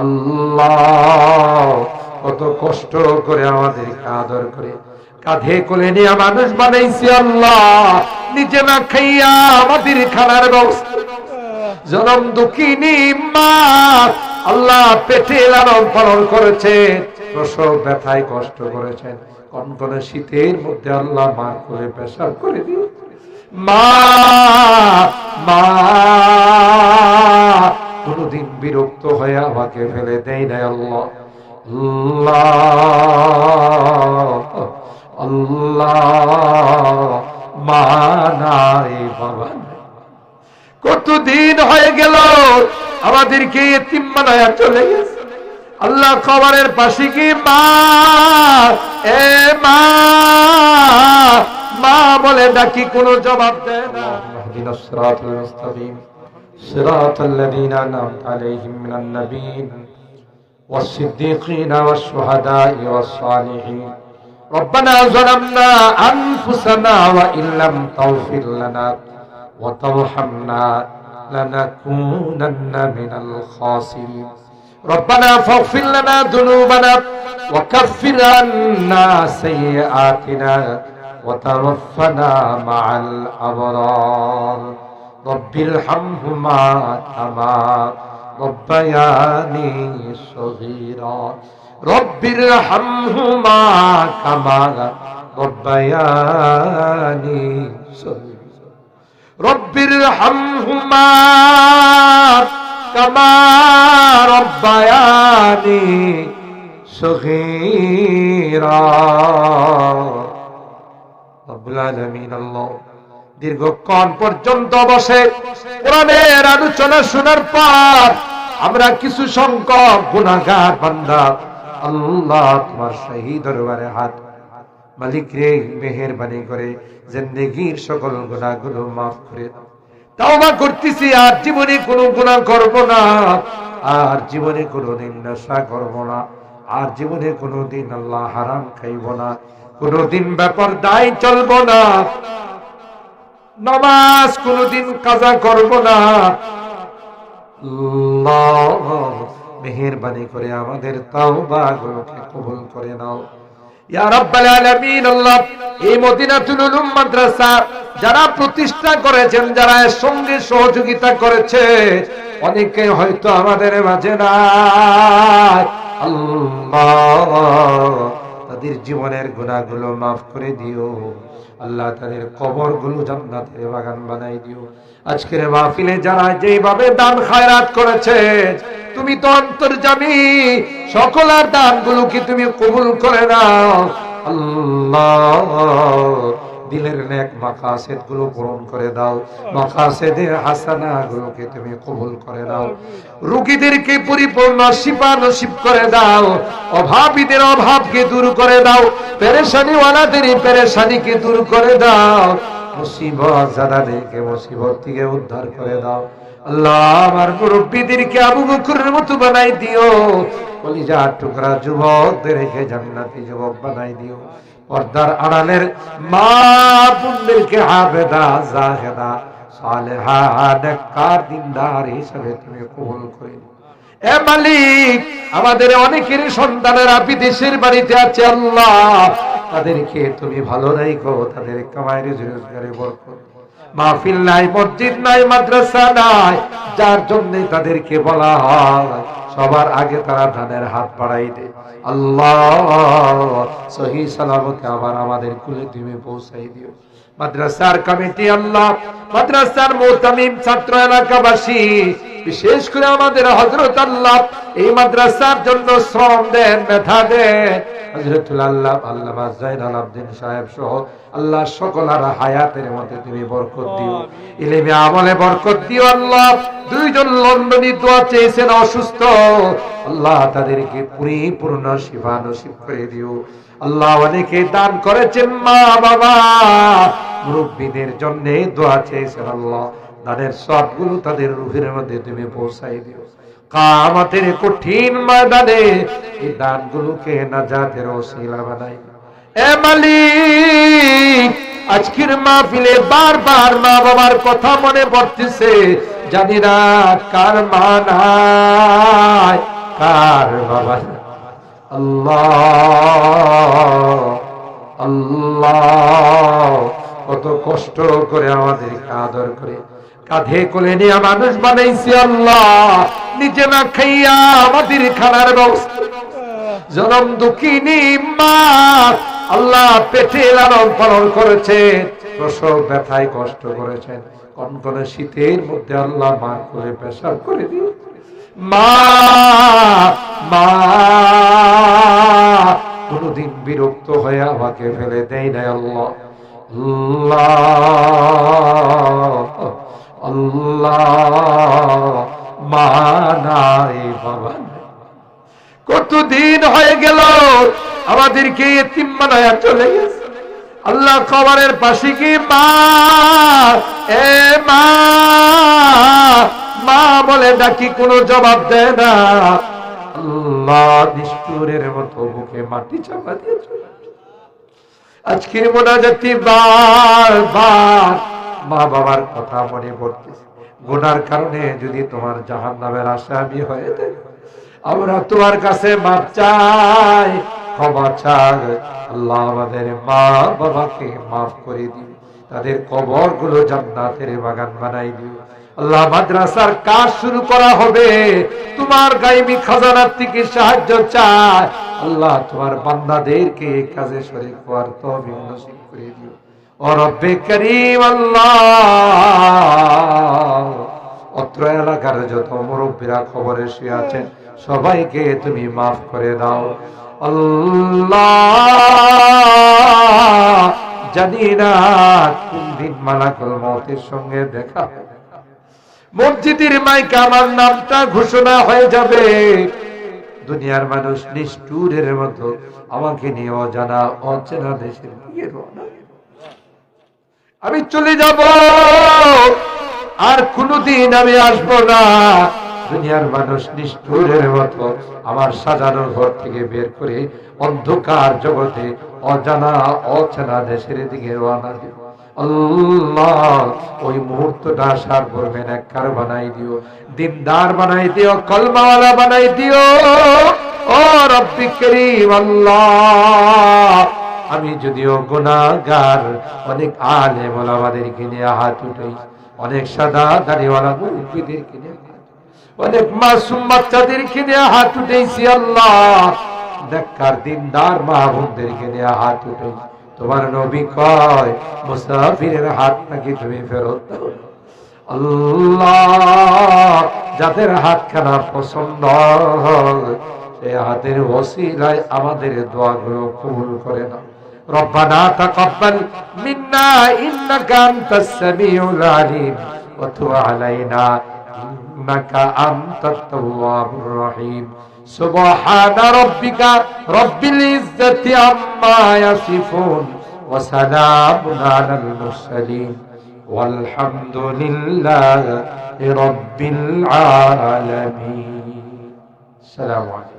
আল্লাহ কত কষ্ট করে আমাদেরকে আদর করে কাঁধে কোলে নিয়ে মানুষ বানাইছি আল্লাহ। নিজে না খাইয়া আমাদের খানার ব্যবস্থা। জনম দুঃখিনী মা, আল্লাহ পেটে লালন পালন করেছে। প্রসব ব্যথায় কষ্ট করেছেন। কনকনে শীতের মধ্যে আল্লাহ মা করে পেশাব করে দিয়ে মা মা। কোনদিন বিরক্ত হয়ে আমাকে ফেলে দেয় না আল্লাহ। আল্লাহ। মা নাই বাবা। কতদিন হয়ে গেল আমাদেরকে এতিম বানায়া চলে গেছে। আল্লাহ খবরের পাশে কি মা? এ মা। মা বলে ডাকি কোনো জবাব দেয় না اهدنا الصراط المستقيم صراط الذين انعمت عليهم من النبيين والصديقين والشهداء والصالحين ربنا ظلمنا انفسنا وان لم تغفر لنا وترحمنا لنكونن من الخاسرين ربنا فاغفر لنا ذنوبنا وكفر عنا سيئاتنا وتوفنا مع الأبرار. رب ارحمهما كما ربياني صغيرا. رب ارحمهما كما ربياني صغيرا. رب ارحمهما كما ربياني صغيرا. দীর্ঘক্ষণ পর্যন্ত বসে কোরআনের আলোচনা শোনার পর আমরা কিছু সংখ্যক গুনাহগার বান্দা, আল্লাহ তোমার শহীদ দরবারে হাত মালিক রে, মেহেরবানি করে জিন্দেগীর সকল গুনাহগুলো মাফ করে তাওবা করতেছি, আর জীবনে কোনো গুনাহ করব না, আর জীবনে কোনোদিন নেশা করব না, আর জীবনে কোনোদিন আল্লাহ হারাম খাইব না। কোনোদিন ব্যাপার দায় চলব না। নামাজ কোনোদিন কাজা করব না। মেহেরবানি করে আমাদের তাওবা গুলোকে কবুল করে নাও। মাদ্রাসা যারা প্রতিষ্ঠা করেছেন, যারা এর সঙ্গে সহযোগিতা করেছে, অনেকে হয়তো আমাদের মাঝে নাই। আল্লাহ তাদের জীবনের গুণাগুলো মাফ করে দিও। আল্লাহ তাদের কবরগুলো জান্নাতের বাগান বানাই দিও। আজকের মাহফিলে যারা যেভাবে দান খায়রাত করেছে, তুমি তো অন্তর্জামী সকলের দান গুলোকে তুমি কবুল করে নাও? আল্লাহ দিলের নেক মাকাসেদগুলো পূরণ করে দাও। মাকাসেদে হাসানা গুলোকে তুমি কবুল করে দাও। রোগীদেরকে পরিপূর্ণ শিপা নসিব করে দাও। অভাবীদের অভাবকে দূর করে দাও। পেরেশানি ওয়ালাদের পেরেশানিকে দূর করে দাও। মুসিবত জাদাদেরকে মুসিবত থেকে উদ্ধার করে দাও। আল্লাহ আমার মুরব্বীদেরকে আবু বকরের মতো বানাই দিও। কলিজার টুকরা যুবকদেরকে জান্নাতি যুবক বানাই দিও। পর্দার আড়ালের মা বোনদেরকে হাবেদা জাহেদা তুমি করে এ মালিক, আমাদের অনেকের সন্তানেরা বিদেশের বাড়িতে আছে, আল্লাহ। তাদেরকে তুমি ভালো রাখো তাদের কামাই রোজগারে বরকত মাহফিল নাই, মসজিদ নাই, মাদ্রাসা নাই, যার জন্য তাদেরকে বলা হয়, সবার আগে তারা ধানের হাত বাড়াই দে আল্লাহ সালামতে আবার আমাদের কুলে তুমি পৌঁছাই দিও। মাদ্রাসার কমিটি আল্লাহ, মাদ্রাসার মোতামিম ছাত্র এলাকাবাসী, বিশেষ করে আমাদের হজরত আল্লাহ, এই মাদ্রাসার জন্য শ্রম দেন মেধা দেন। হজরতুল আল্লাহ আল্লাহ সাহেব সহ আল্লাহ সকল আর হায়াতের মধ্যে তুমি বরকত দিও। ইলেমে আমলে বরকত দিও আল্লাহ। দুইজন লন্ডনী দোয়া চেয়েছেন অসুস্থ। আল্লাহ তাদেরকে পরিপূর্ণ শিফা নসিব করে দিও। আল্লাহ অনেকে দান করেছেন মা বাবা। মুরব্বীদের জন্য দোয়া চেয়েছেন আল্লাহ। দানের সবগুলো তাদের রুহের মধ্যে তুমি পৌঁছাই দিও। কামাতের কঠিন ময়দানে এই দানগুলোকে নাজাতের ওসিলা বানাই। এ মালিক, আজকের মাহফিলে বারবার মা বাবার কথা মনে পড়তেছে। জানি না কার মা নাই কার বাবা। আল্লাহ আল্লাহ, কত কষ্ট করে আমাদের আদর করে। কাঁধে কোলে নিয়ে মানুষ বানাইছি আল্লাহ। নিজে না খাইয়া আমাদের খানার ব্যবস্থা। জনম দুঃখিনী মা আল্লাহ পেটে লালন পালন করেছে। প্রসব ব্যথায় কষ্ট করেছেন। কনকনে শীতের মধ্যে আল্লাহ মা করে পেশাব করে দিও মা মা, কোনদিন বিরক্ত হয়ে আমাকে ফেলে দেয় না আল্লাহ। আল্লাহ আল্লাহ, মা কতদিন হয়ে গেল আমাদেরকে এতিম চলে গেছে। আল্লাহ কবরের পাশে কি? মা মা বলে ডাকি, কোনো জবাব দেয় না। আল্লাহ নিষ্ঠুরের মতো বুকে মাটি চাপা। আজকের বার বার মা বাবার কথা মনে পড়তেছে। গুনার কারণে যদি তোমার জাহান নামের আসামি হয়ে যায়, আমরা তোমার কাছে মাপ চাই। ক্ষমা চাই আল্লাহ আমাদের মা বাবাকে মাফ করে দিও তাদের কবরগুলো জান্নাতের বাগান বানাই দিও আল্লাহ মাদ্রাসার কাজ শুরু করা হবে। তোমার গাইবি খাজানার থেকে সাহায্য চায়। আল্লাহ তোমার বান্দাদেরকে কাজে শরীক হওয়ার তৌফিক নসিব করে দিও। ও রব্বে করিম আল্লাহ। অত্র এলাকার যত মুরব্বীরা খবরে শুয়ে আছেন, সবাইকে তুমি মাফ করে দাও। জানি না কোন দিন মালাকুল মতের সঙ্গে দেখা। মসজিদের মাইকে আমার নামটা ঘোষণা হয়ে যাবে। দুনিয়ার মানুষ নিষ্ঠুরের মতো আমাকে নিয়ে অজানা, অচেনা দিকে আমি চলে যাব, আর কোনদিন আমি আসব না। দুনিয়ার মানুষ নিষ্ঠুরের মতো আমার সাজানো ঘর থেকে বের করে অন্ধকার জগতে অজানা, অচেনা দেশের দিকে রওনা আল্লাহ, ওই মুহূর্তটা সার করবেন একবার বানাই দিও, দিনদার বানাই দিও, কলমাওয়ালা বানাই দিও। ও রব্বি করিম আমি যদিও গুনাহগার, অনেক আলেম ওলামাদেরকে কিনে হাত উঠাই, অনেক সাদা দাড়িওয়ালা মুরব্বীদেরকে নিয়ে হাত অনেক মাসুম বাচ্চাদেরকে নিয়ে হাত উঠেছি আল্লাহ দেখার দিনদার মাহবুবদেরকে নিয়ে হাত উঠেছি তোমার নবী কয় মুসাফিরের হাত নাকি তুমি ফেরত দাও না। আল্লাহ যাদের হাতখানা পছন্দ হয়, সেই হাতের ওসিলায় আমাদের দোয়াগুলো কবুল করে না ربنا تقبل منا إنك أنت السميع العليم وتب علينا إنك أنت التواب الرحيم. سبحان ربك رب العزة عما يصفون وسلام على المرسلين. والحمد لله رب العالمين. السلام عليكم.